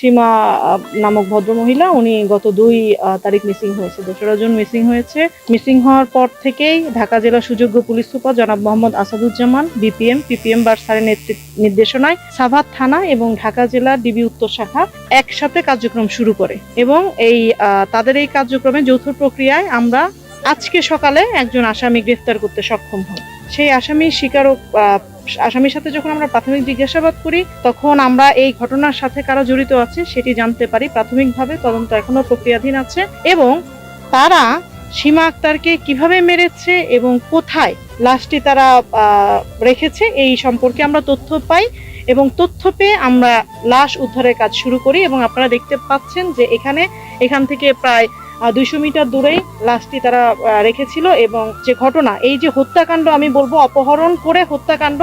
সীমা নামক ভদ্রমহিলা, উনি গত দুই তারিখ মিসিং হয়েছে, দোসরা জুন মিসিং হয়েছে। মিসিং হওয়ার পর থেকেই ঢাকা জেলা সুযোগ্য পুলিশ সুপার জনাব মোহাম্মদ আসাদুজ্জামান, বিপিএম, পিপিএম বার্সারের নেতৃত্ব, নির্দেশনায় সাভার থানা এবং ঢাকা জেলা ডিবি উত্তর শাখা একসাথে কার্যক্রম শুরু করে। এবং এই তাদের এই কার্যক্রমে যৌথ প্রক্রিয়ায় আমরা আজকে সকালে একজন আসামি গ্রেফতার করতে সক্ষম হই সেই আসামি স্বীকারক আসামির সাথে যখন আমরা প্রাথমিক জিজ্ঞাসাবাদ করি, তখন আমরা এই ঘটনার সাথে কারা জড়িত আছে সেটি জানতে পারি। প্রাথমিকভাবে তদন্ত এখনও প্রক্রিয়াধীন আছে এবং তারা সীমা আক্তারকে কীভাবে মেরেছে এবং কোথায় লাশটি তারা রেখেছে এই সম্পর্কে আমরা তথ্য পাই এবং তথ্য পেয়ে আমরা লাশ উদ্ধারের কাজ শুরু করি এবং আপনারা দেখতে পাচ্ছেন যে এখানে, এখান থেকে প্রায় দুইশো মিটার দূরেই লাশটি তারা রেখেছিল এবং যে ঘটনা, এই যে হত্যাকাণ্ড আমি বলব অপহরণ করে হত্যাকাণ্ড,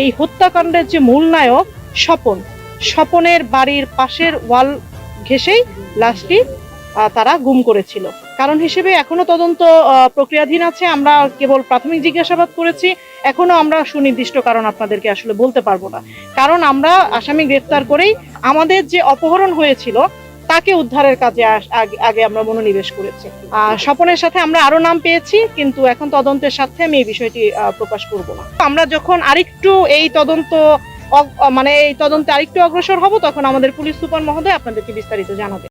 এই হত্যাকাণ্ডের যে মূল নায়ক স্বপন, স্বপনের বাড়ির পাশের ওয়াল ঘেঁষেই লাশটি তারা গুম করেছিল। কারণ হিসেবে এখনও তদন্ত প্রক্রিয়াধীন আছে, আমরা কেবল প্রাথমিক জিজ্ঞাসাবাদ করেছি, এখনও আমরা সুনির্দিষ্ট কারণ আপনাদেরকে আসলে বলতে পারব না। কারণ আমরা আসামি গ্রেফতার করেই আমাদের যে অপহরণ হয়েছিল তাকে উদ্ধারের কাজে আগে- আমরা মনোনিবেশ করেছি। স্বপনের সাথে আমরা আরও নাম পেয়েছি, কিন্তু এখন তদন্তের সাথে আমি এই বিষয়টি প্রকাশ করব না। আমরা যখন আরেকটু এই তদন্ত মানে এই তদন্তে আরেকটু অগ্রসর হব, তখন আমাদের পুলিশ সুপার মহোদয় আপনাদেরকে বিস্তারিত জানাবে।